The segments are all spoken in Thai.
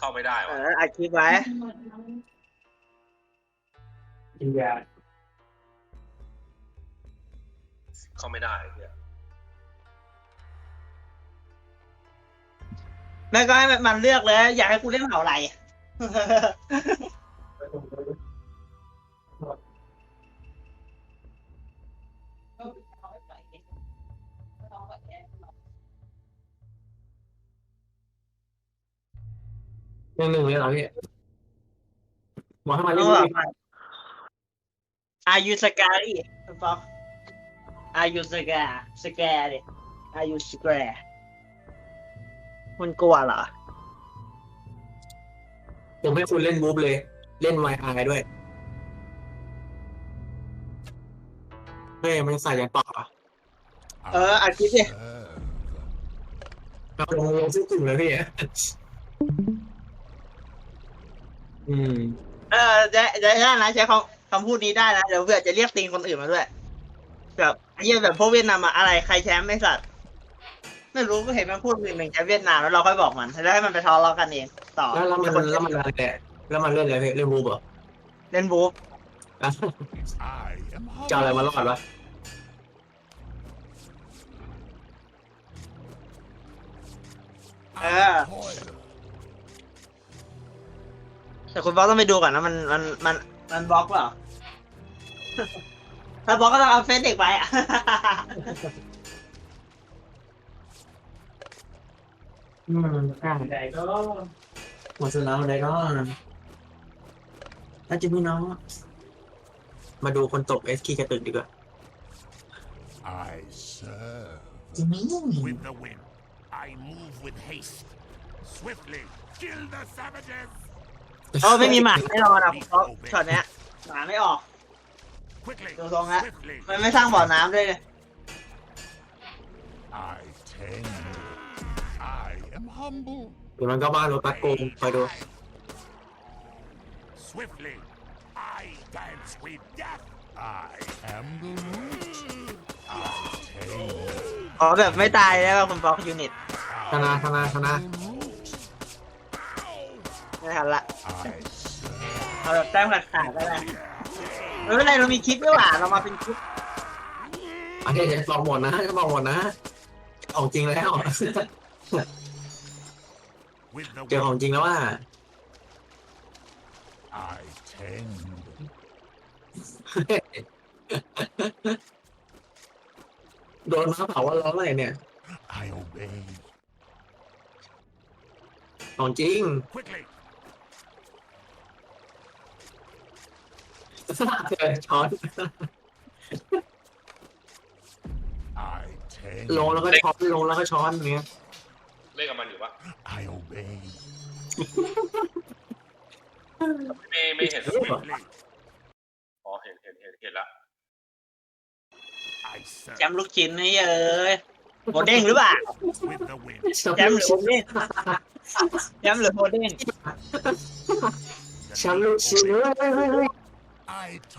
เข้าไม่ได้เอวะออัดคลิปไว้ กินยาเข้าไม่ได้เนี่ยแม่ก็ให้มันเลือกเลย อยากให้กูเล่นเผาอะไหนึ่งหนึ่งเลยเหรอพี่บอกให้มาต้เล่อนงเลแบบยอายุสกาดิฟอกอายุสกาสกาดิอายุสกามันกลัวเหรอผมให้คุณเล่นมูฟเลย เล่นไวไอด้วยเฮ้ยมันใส่ยันต่ออะเอออัดคลิปดิเราลงลงซึ่งกลุ่มเลยพี่ อืม เออได้ได้ได้นะใช้คำคำพูดนี้ได้นะเดี๋ยวเผื่อจะเรียกตีนคนอื่นมาด้วยแบบไอ้เหี้ยแบบพวกเวียดนามอะอะไรใครแชมป์ไม่สัตว์ไม่รู้ก็เห็นมันพูดหนึ่งหนึ่งแชมป์เวียดนามแล้วเราค่อยบอกมันแล้วให้มันไปทะเลาะกันเองต่อแล้วแล้วมันคนแล้วมันอะไรแหละแล้วมันเล่นอะไรพี่เล่นมูฟเหรอเล่นบูฟอะจะเอาอะไรมารอดวะเออ แต่คุณบล็อกต้องไปดูก่อนนะมันมันมันมันบล็อกเปล่าถ้าบล็อกก็ต้องเอาเฟซเด็กไปอะอืมอ่าใดก็หมดสแล้วใดก็น่าจะพี่น้อง มาดูคนตกเอสคีกระตึกดีกว่า I serve จิมี่ with the wind. I move with haste. Swiftly kill the savages. โอ้ไม่มีหมาแน่นอนอะเพราะช็อตเนี้ยหมาไม่ออก Quickly. Đồ xong á. Swiftly. มันไม่สร้างบ่อน้ำด้วยเลย I tend. I am humble. เดี๋ยวมันก็บ้านรถปักโกงคอยดู Swiftly. I dance with death. I am the root. I tend. อ๋อแบบไม่ตายแล้วคุณบล็อกยูนิต ธนาธนาธนา The root. ไม่ทันละ I เอาแบบแต้มขาดขาดก็ได้ไม่เป็นไรเรามีคลิปด้วยว่ะเรามาเป็นคลิปอันนี้ลองหมดนะลองหมดนะของจริงแล้ว with the เจอของ wind. จริงแล้วว่า I tend. โดนม้าเผาว่าร้องอะไรเนี่ย I obey. ของจริง เจอช้อน I tend. ลงแล้วก็ช้อนลงแล้วก็ช้อนอย่างเนี้ยเล่นกับมันอยู่ปะ I obey. ไม่ไม่เห็น Swiftly. อ๋อเห็นเห็นเห็นเห็นละ I serve แชมป์ลูกชิ้นนี่เอ้ยโบเด้งหรือเปล่า with the wind. แชมป์หรือโบเด้งแชมป์หรือโบเด้ง แชมป์ลูกชิ้นเฮ้ยเฮ้ยเฮ้ยเฮ้ย I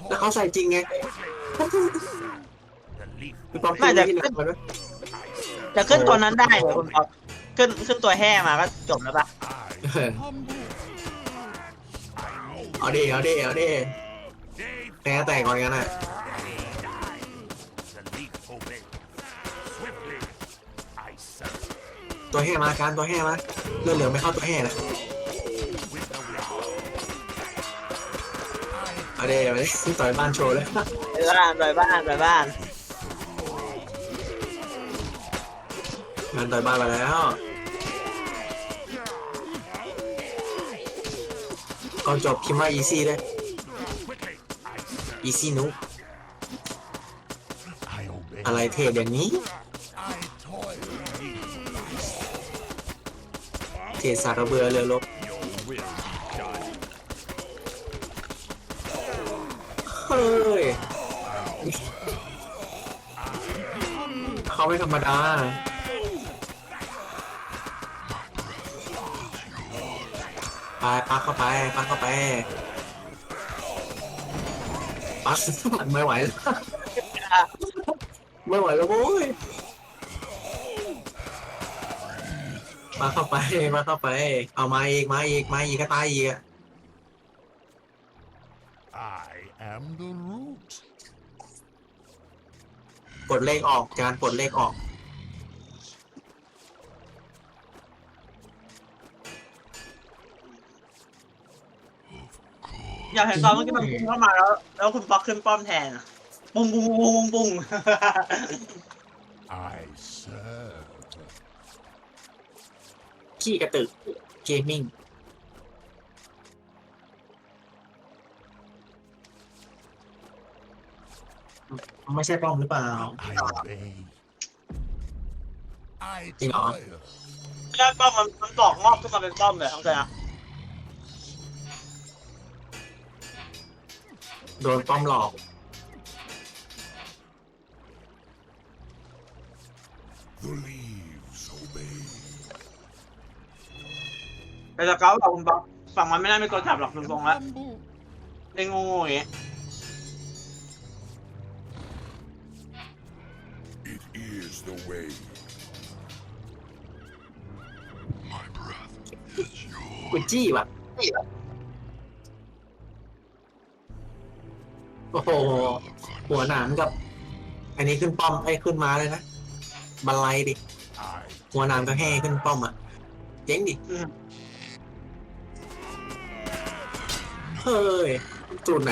แล้วเขา toil ใส่จริงไง the leaf พี่ป๊อปไม่แต่ที่ไหนมาด้วย I serve จะขึ้นตัวนั้นได้เหรอคุณบล็อกขึ้นขึ้นตัวแห่มาก็จบแล้วปะ I humble เอาดิเอาดิเอาดิ day แพ้แตกก่อนกันอะ the leaf obey swiftly I serve ตัวแห่มาการตัวแห่มาเลือดเหลืองไม่เข้าตัวแห่นะ เอาดิเอาดิต่อยบ้านโชว์เลยไปบ้านไปบ้านไปบ้านงานต่อยบ้านมาแล้วก่อนจบคิดว่าอีซี่ด้วย quickly I serve อีซี่นุ I obey อะไรเทศอย่างนี้ I toil beneath เทศสารเบือเรือลบ เฮ้ยเขาไม่ธรรมดาไปปักเข้าไปปักเข้าไปปักไม่ไหวแล้วไม่ไหวแล้วโว้ยมาเข้าไปมาเข้าไป เอามาอีกมาอีกมาอีกก็ตายอีกอะ am the root. กดเลขออกจานกดเลขออก อยากเห็นตอนเมื่อกี้มันพุ่งเข้ามาแล้ว แล้วคุณป๊อกขึ้นป้อมแทนอะปุ้งปุ้งปุ้งปุ้งปุ้ง I serve. ขี้กระตึกเกมมิ่ง ไม่ใช่ป้อมหรือเปล่า I obey. I Ting hả? toil. ไม่ใช่ป้อมมันมันบอกงอกขึ้นมาเป็นป้อมเลยเข้าใจนะโดนป้อมหลอก The leaves obey. แต่สเกลเราคุณป๊อกฝั่งมันไม่น่ามีตัวจับหรอกตรงๆแล้ว Humble. เล่นงูๆอย่างงี้ It is the way. My breath is กุ yours. จี้ว่ะโอ้โห หัวหนามกับ อันนี้ขึ้นป้อมไอ้ยขึ้นมาเลยนะบันไลดิ I หัวหนามก็แห่ขึ้นป้อมอะ เจ๊งดิเฮ้ยจุดไหน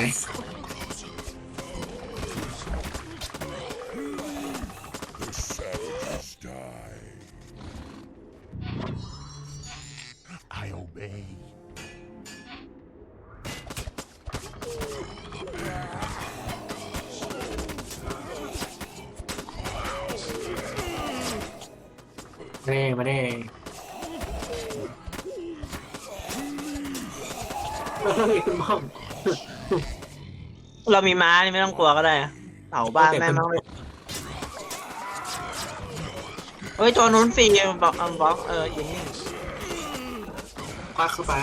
มาเด้มาเด้เฮ้ยขึ้นป้อมเรามีม้านี่ไม่ต้องกลัวก็ได้เต่าบ้านแม่ม่ต้องเฮ้ยตัวนู้นฟรีบอกเอาบอกเอออย่างนี้ควักเข้าไป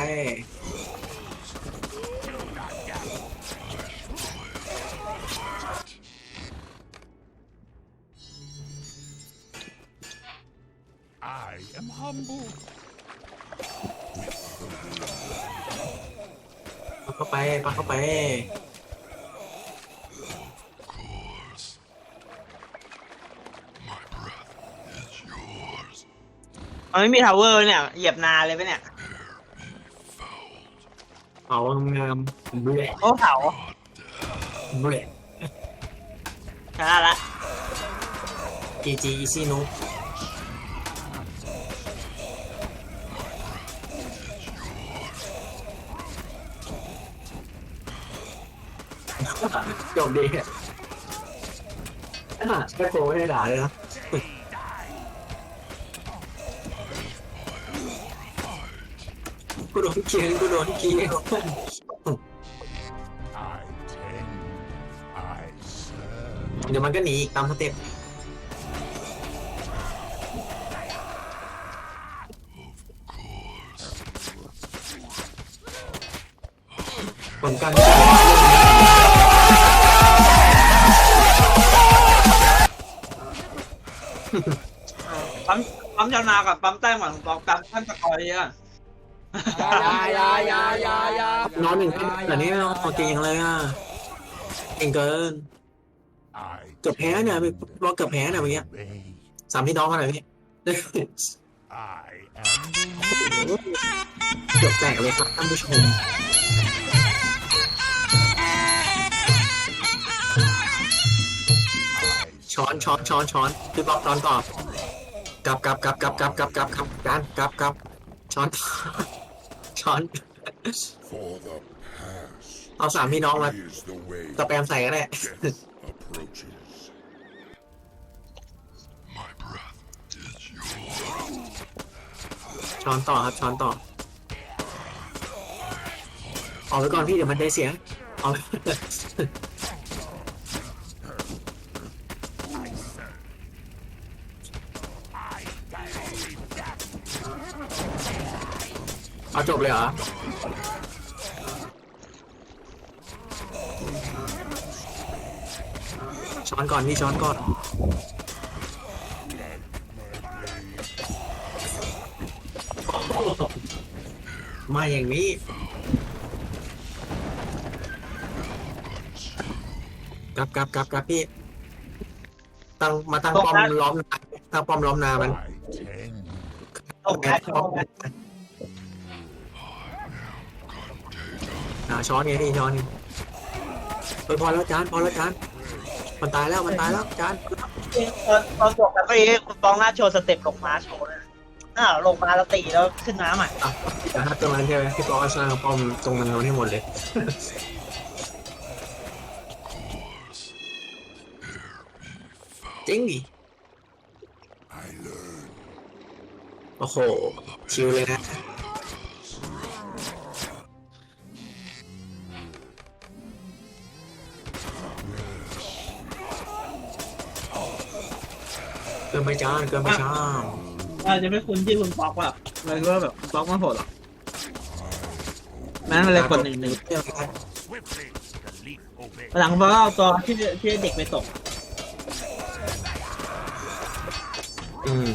am humble. ควักเข้าไปควักเข้าไป course. My breath is yours. มันไม่มีทาวเวอร์เนี่ย เหยียบนาเลยปะเนี่ยเอางามเบื่อโอ้เผาเบื่อชนะละจีจีอีซี่นุ๊ก จบดีอะแค่โปรไม่ได้ด่าเลยนะกูโดนเกียร์กูโดนเกียร์ I tend. I serve. เดี๋ยวมันก็หนีอีกตามสเต็ป ผลการ ปั๊มปั๊มชาวนากับปั๊มแต้มก่อนบอกปั๊มท่านสกอร์เยอะยายายายายาน้องหนึ่งแต่นี้เราเก่งอย่งเลยอะเก่งเกินเกือบแพ้เนี่ยรอเกือบแพ้เนี่ยเมื่อกี้สามพี่น้องอะไรพี่เกือบแตกเลยครับท่านผู้ชม ช้อนช้อนช้อนช้อนพี่บอกช้อนต่อกลับกลับกลับกลับกลับกลับกลับกลับการกลับกลับช้อนต่อช้อนเอาสามพี่น้องมา is the way สแปมใส่ก็ได้ช้อนต่อครับช้อนต่อออกไปก่อนพี่เดี๋ยวมันได้เสียงเอา เอาจบเลยเหรอช้อนก่อนพี่ช้อนก่อนมาอย่างนี้กลับกลับกลับกลับพี่ตั้งมาตั้งป้อมล้อมนาตั้งป้อมล้อมนามัน I tend ตกแอคป้อม อ่าช้อนไงพี่ช้อนไงเออพอแล้วจานพอแล้วจานมันตายแล้วมันตายแล้วจานตอนตอนจบแล้วก็เอ้คุณฟองหน้าโชว์สเต็ปลงมาโชว์เลยนะอ่าลงมาแล้วตีแล้วขึ้นน้ำอะอะแต่ถ้าตรงนั้นใช่ไหมพี่ปอก็สร้างป้อมตรงนั้นให้หมดเลยจริงดิโอ้โห ชิวเลยนะเไปจานเกินไปจานอาจจะไม่คุ้นที่คุณฟอกแบบเลยว่าแบบคุณฟอกมาโหดหรอกแม้อะไรคนหนึ่งหนึ่ง swiftly. The leaf obeys. หลังฟอกเอาตัวที่ที่เด็กไปตก อืม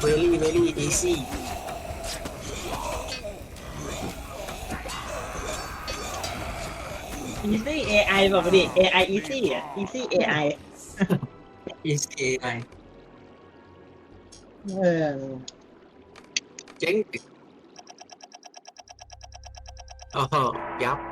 เวลี่เวลี่อีซี่ อีซี่ AI บอกมาดิ AI easy อะ easy AI อีซี่ไอเออเจ๊งโอ้โหยับ